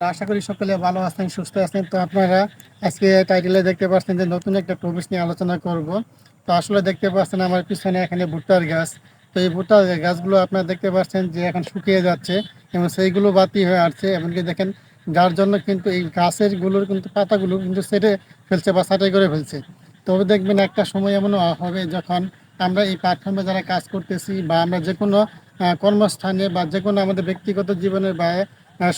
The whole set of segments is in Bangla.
আশা করি সকলে ভালো আছেন, সুস্থ আছেন। তো আপনারা আজকে টাইটেলে দেখতে পাচ্ছেন যে নতুন একটা টপিক নিয়ে আলোচনা করব। তো আসলে দেখতে পাচ্ছেন আমার পিছনে এখানে ভুট্টার গাছ। তো এই ভুট্টার গাছগুলো আপনারা দেখতে পাচ্ছেন যে এখন শুকিয়ে যাচ্ছে এবং সেইগুলো বাতি হয়ে আসছে। এমনকি দেখেন, যার জন্য কিন্তু এই গাছেরগুলোর কিন্তু পাতাগুলো কিন্তু সেটে ফেলছে বা ছাটাই করে ফেলছে। তবে দেখবেন একটা সময় এমন হবে যখন আমরা এই প্ল্যাটফর্মে যারা কাজ করতেছি বা আমরা যে কোনো কর্মস্থানে বা যে কোনো আমাদের ব্যক্তিগত জীবনের বা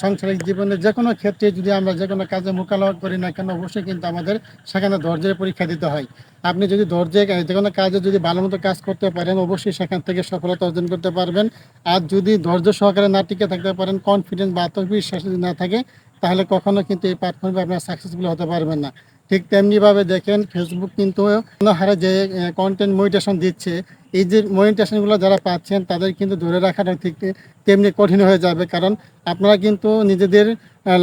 সাংসারিক জীবনে যে কোনো ক্ষেত্রে যদি আমরা যে কোনো কাজে মোকালমা করি না কেন, অবশ্যই কিন্তু আমাদের সেখানে ধৈর্যের পরীক্ষা দিতে হয়। আপনি যদি ধৈর্যে যে কোনো কাজে যদি ভালো মতো কাজ করতে পারেন, অবশ্যই সেখান থেকে সফলতা অর্জন করতে পারবেন। আর যদি ধৈর্য সহকারে না টিকে থাকতে পারেন কনফিডেন্স বা আত্মবিশ্বাস যদি না থাকে, তাহলে কখনো কিন্তু এই প্ল্যাটফর্মে আপনার সাকসেসফুল হতে পারবেন না। ঠিক তেমনিভাবে দেখেন ফেসবুক কিন্তু হারে যে কন্টেন্ট মনিটেশন দিচ্ছে, এই যে মনিটেশনগুলো যারা পাচ্ছেন, তাদের কিন্তু ধরে রাখাটা ঠিক তেমনি কঠিন হয়ে যাবে। কারণ আপনারা কিন্তু নিজেদের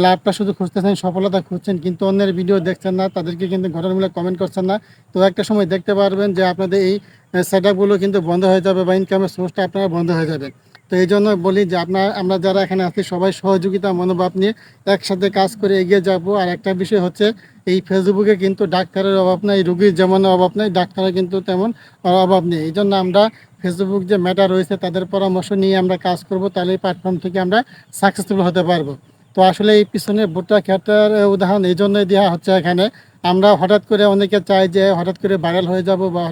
লাভটা শুধু খুঁজতেছেন, সফলতা খুঁজছেন, কিন্তু অন্যের ভিডিও দেখছেন না, তাদেরকে কিন্তু ঘটনামূলক কমেন্ট করছেন না। তো একটা সময় দেখতে পারবেন যে আপনাদের এই সেট কিন্তু বন্ধ হয়ে যাবে বা ইনকামের সোর্সটা আপনারা বন্ধ হয়ে যাবে তো এই জন্য বলি যে আপনার, আমরা যারা এখানে আছি, সবাই সহযোগিতা, মনোভাব নিয়ে একসাথে কাজ করে এগিয়ে যাব। আর একটা বিষয় হচ্ছে, এই ফেসবুকে কিন্তু ডাক্তারের অভাব নেই, রুগীর যেমন অভাব নেই, ডাক্তারের কিন্তু তেমন অভাব নেই। এই জন্য আমরা ফেসবুক যে ম্যাটার রয়েছে, তাদের পরামর্শ নিয়ে আমরা কাজ করব, তাহলে এই প্ল্যাটফর্ম থেকে আমরা সাকসেসফুল হতে পারব। তো আসলে এই পিছনে ভুট্টা খেটার উদাহরণ, এই জন্যই দেওয়া হচ্ছে এখানে। আমরা হঠাৎ করে অনেকে চাই যে হঠাৎ করে ভাইরাল হয়ে যাব বা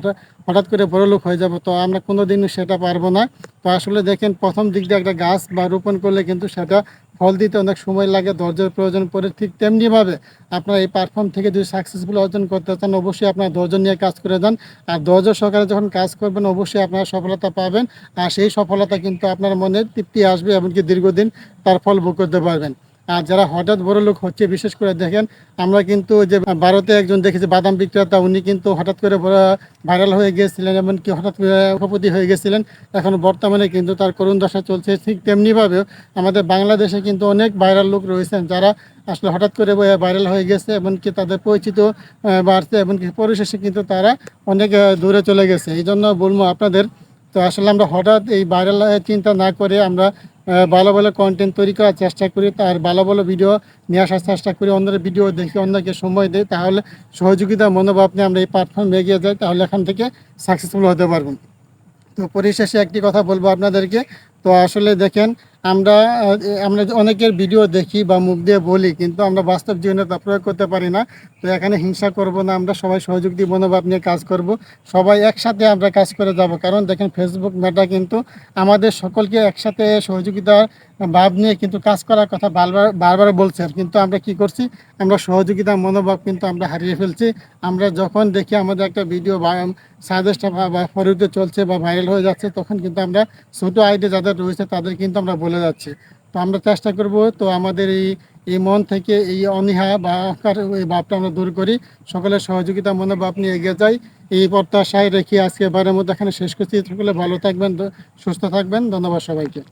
হঠাৎ করে বড়লোক হয়ে যাব, তো আমরা কোনো দিন সেটা পারব না। তো আসলে দেখেন, প্রথম দিক দিয়ে একটা গাছ বা রোপণ করলে কিন্তু সেটা ফল দিতে অনেক সময় লাগে, ধৈর্যের প্রয়োজন পড়ে। ঠিক তেমনিভাবে আপনারা এই প্ল্যাটফর্ম থেকে যদি সাকসেসফুল অর্জন করতে চান, অবশ্যই আপনার ধৈর্য নিয়ে কাজ করে যান। আর ধৈর্য সহকারে যখন কাজ করবেন, অবশ্যই আপনারা সফলতা পাবেন। আর সেই সফলতা কিন্তু আপনার মনে তৃপ্তি আসবে, এমনকি দীর্ঘদিন তার ফল ভোগ করতে পারবেন। আর যারা হঠাৎ বড় লোক হচ্ছে, বিশেষ করে দেখেন, আমরা কিন্তু যে ভারতে একজন দেখেছি, বাদাম বিক্রেতা, উনি কিন্তু হঠাৎ করে ভাইরাল হয়ে গিয়েছিলেন এমনকি হঠাৎ করে সভাপতি হয়ে গেছিলেন এখন বর্তমানে কিন্তু তার করুণ দশা চলছে ঠিক তেমনিভাবেও আমাদের বাংলাদেশে কিন্তু অনেক ভাইরাল লোক রয়েছেন, যারা আসলে হঠাৎ করে ভাইরাল হয়ে গেছে, এমনকি তাদের পরিচিত বাড়ছে, এমনকি পরিশেষে কিন্তু তারা অনেক দূরে চলে গেছে। এই জন্য বলব আপনাদের, তো আসলে আমরা হঠাৎ এই ভাইরাল চিন্তা না করে আমরা ভালো ভালো কন্টেন্ট তৈরি করার চেষ্টা করি, তার ভালো ভালো ভিডিও নিয়ে আসার চেষ্টা করি, অন্যের ভিডিও দেখি, অন্যকে সময় দেয় তাহলে সহযোগিতা, মনোভাব নিয়ে আমরা এই প্ল্যাটফর্মে এগিয়ে যাই, তাহলে এখান থেকে সাকসেসফুল হতে পারব। তো পরিশেষে একটি কথা বলব আপনাদেরকে। তো আসলে দেখেন আমরা আমরা অনেকের ভিডিও দেখি বা মুখ দিয়ে বলি, কিন্তু আমরা বাস্তব জীবনে তা প্রয়োগ করতে পারি না। তো এখানে হিংসা করব না, আমরা সবাই সহযোগী, মনোভাব নিয়ে কাজ করব। সবাই একসাথে আমরা কাজ করে যাব। কারণ দেখেন ফেসবুক মেটা কিন্তু আমাদের সকলকে একসাথে সহযোগিতার ভাব নিয়ে কিন্তু কাজ করার কথা বারবার বারবার বলছে। কিন্তু আমরা কি করছি? আমরা সহযোগিতা, মনোভাব কিন্তু আমরা হারিয়ে ফেলছি। আমরা যখন দেখি আমাদের একটা ভিডিও বা বা ফরিতে চলছে বা ভাইরাল হয়ে যাচ্ছে, তখন কিন্তু আমরা ছোটো আইডিয়া যাদের রয়েছে তাদের কিন্তু আমরা বলে যাচ্ছি। তো আমরা চেষ্টা করব তো আমাদের এই এই মন থেকে এই অনীহা বা অহংকার এই ভাবটা আমরা দূর করি। সকলের সহযোগিতা, মনোভাব নিয়ে এগিয়ে যাই। এই প্রত্যাশায় রেখে আজকে বারের মধ্যে এখানে শেষ করছি। সকলে ভালো থাকবেন, সুস্থ থাকবেন। ধন্যবাদ সবাইকে।